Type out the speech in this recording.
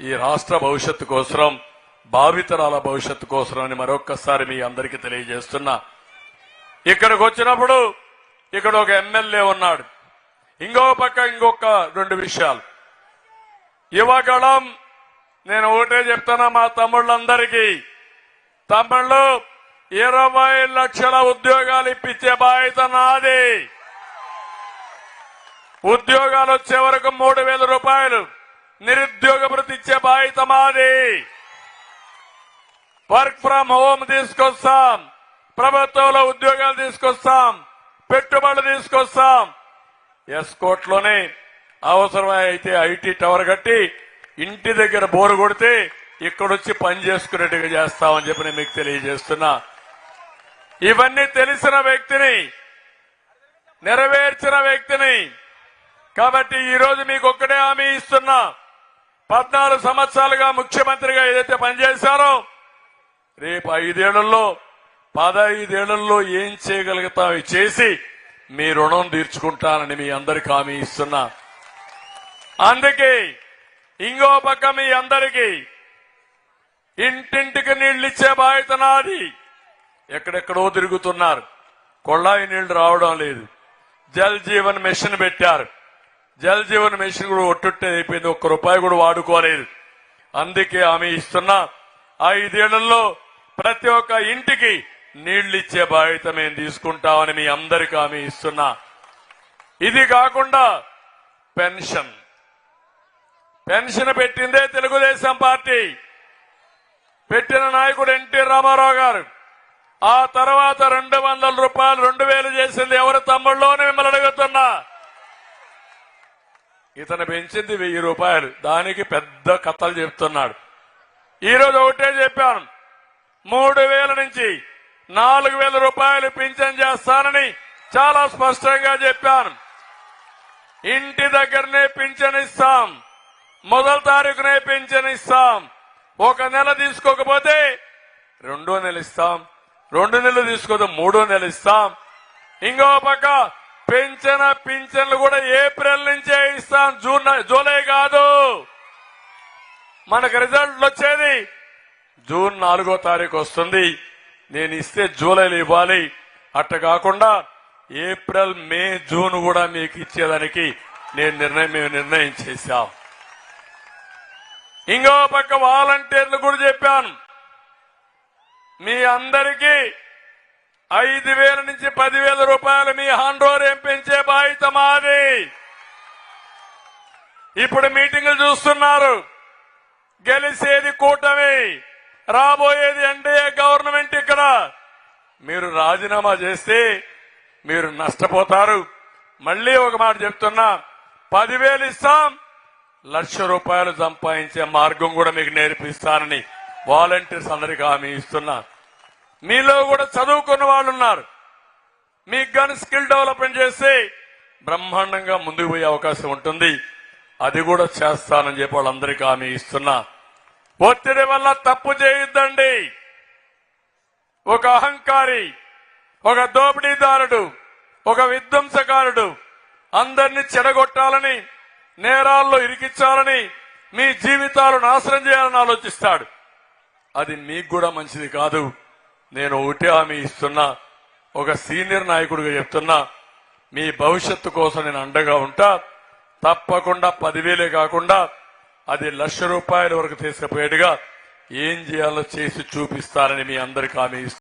ఈ రాష్ట్ర భవిష్యత్తు కోసం భావితరాల భవిష్యత్తు కోసం అని మరొక్కసారి మీ అందరికీ తెలియజేస్తున్నా. ఇక్కడికి వచ్చినప్పుడు ఇక్కడ ఒక ఎమ్మెల్యే ఉన్నాడు. ఇంకో పక్క ఇంకొక రెండు విషయాలు. యువగళం నేను ఒకటే చెప్తున్నా మా తమ్ముళ్ళందరికీ. తమ్ముళ్ళు ఇరవై లక్షల ఉద్యోగాలు ఇప్పించే బాధ్యత నాది. ఉద్యోగాలు వచ్చే వరకు మూడు వేల రూపాయలు. నిరుద్యోగ భృతి ఇచ్చే బాధ్యత మాది. వర్క్ ఫ్రం హోమ్ తీసుకొస్తాం. ప్రభుత్వంలో ఉద్యోగాలు తీసుకొస్తాం. పెట్టుబడులు తీసుకొస్తాం. ఎస్కోట్ అవసరమైతే అవసరమై ఐటీ టవర్ కట్టి ఇంటి దగ్గర బోరు కొడితే ఇక్కడొచ్చి పని చేసుకునేట్టుగా చేస్తామని చెప్పి నేను మీకు తెలియజేస్తున్నా. ఇవన్నీ తెలిసిన వ్యక్తిని నెరవేర్చిన వ్యక్తిని కాబట్టి ఈరోజు మీకు ఒక్కడే హామీ ఇస్తున్నా. పద్నాలుగు సంవత్సరాలుగా ముఖ్యమంత్రిగా ఏదైతే పనిచేశారో రేపు ఐదేళ్ళలో పదైదేళ్ళలో ఏం చేయగలుగుతా అవి చేసి మీ రుణం తీర్చుకుంటానని మీ అందరికి హామీ ఇస్తున్నా. అందుకే ఇంకో పక్క మీ అందరికీ ఇంటింటికి నీళ్ళు ఇచ్చే బాధ్యత నాది. ఎక్కడెక్కడో తిరుగుతున్నారు. కొళ్ళాయి నీళ్ళు రావడం లేదు. జల్ జీవన్ మిషన్ పెట్టారు. జల్ జీవన్ మిషన్ కూడా ఒట్టుట్టే అయిపోయింది. ఒక్క రూపాయి కూడా వాడుకోలేదు. అందుకే ఆమె ఇస్తున్నా. ఐదేళ్ళలో ప్రతి ఒక్క ఇంటికి నీళ్ళిచ్చే బాధ్యత మేము తీసుకుంటామని మీ అందరికీ ఆమె ఇస్తున్నా. ఇది కాకుండా పెన్షన్. పెన్షన్ పెట్టిందే తెలుగుదేశం పార్టీ. పెట్టిన నాయకుడు ఎన్టీ రామారావు గారు. ఆ తర్వాత రెండు వందల రూపాయలు రెండు వేలు చేసింది ఎవరు తమ్ముళ్ళోనే మిమ్మల్ని అడుగుతున్నా. ఇతను పెంచింది వెయ్యి రూపాయలు. దానికి పెద్ద కథలు చెప్తున్నాడు. ఈరోజు ఒకటే చెప్పాను. మూడు వేల నుంచి నాలుగు వేల రూపాయలు పింఛన్ చేస్తానని చాలా స్పష్టంగా చెప్పాను. ఇంటి దగ్గరనే పింఛన్ ఇస్తాం. మొదటి తారీఖునే పింఛన్ ఇస్తాం. ఒక నెల తీసుకోకపోతే రెండో నెల ఇస్తాం. రెండు నెలలు తీసుకోతే మూడో నెల ఇస్తాం. ఇంకో పక్క పెంచిన పింఛన్లు కూడా ఏప్రిల్ నుంచే ఇస్తాం. జూన్ జూలై కాదు. మనకు రిజల్ట్ వచ్చేది జూన్ నాలుగో తారీఖు వస్తుంది. నేను ఇస్తే జూలైలో ఇవ్వాలి. అట్ట కాకుండా ఏప్రిల్ మే జూన్ కూడా మీకు ఇచ్చేదానికి నేను నిర్ణయం మేము నిర్ణయం చేశాం. ఇంకో పక్క వాలంటీర్లు కూడా చెప్పాను. మీ అందరికీ ఐదు వేల నుంచి పదివేల రూపాయలు మీ హ్యాండ్ ఎంపించే పెంచే బాధ్యత మాది. ఇప్పుడు మీటింగులు చూస్తున్నారు. గెలిసేది కూటమి. రాబోయేది ఎన్డీఏ గవర్నమెంట్ ఇక్కడ. మీరు రాజీనామా చేస్తే మీరు నష్టపోతారు. మళ్ళీ ఒక మాట చెప్తున్నా. పదివేలు ఇస్తాం. లక్ష రూపాయలు సంపాదించే మార్గం కూడా మీకు నేర్పిస్తానని వాలంటీర్స్ అందరికీ హామీ ఇస్తున్నా. మీలో కూడా చదువుకున్న వాళ్ళు ఉన్నారు మీకు కానీ స్కిల్ డెవలప్మెంట్ చేస్తే బ్రహ్మాండంగా ముందుకు పోయే అవకాశం ఉంటుంది. అది కూడా చేస్తానని చెప్పి వాళ్ళందరికీ హామీ ఇస్తున్నా. ఒత్తిడి వల్ల తప్పు చేయొద్దండి. ఒక అహంకారి ఒక దోపిడీదారుడు ఒక విధ్వంసకారుడు అందరినీ చెడగొట్టాలని నేరాల్లో ఇరికించాలని మీ జీవితాలు నాశనం చేయాలని ఆలోచిస్తాడు. అది మీకు కూడా మంచిది కాదు. నేను ఒకటే హామీ ఇస్తున్నా. ఒక సీనియర్ నాయకుడిగా చెప్తున్నా మీ భవిష్యత్తు కోసం నేను అండగా ఉంటా. తప్పకుండా పదివేలే కాకుండా అది లక్ష రూపాయల వరకు తీసుకుపోయేట్టుగా ఏం చేయాలో చేసి చూపిస్తారని మీ అందరికి హామీ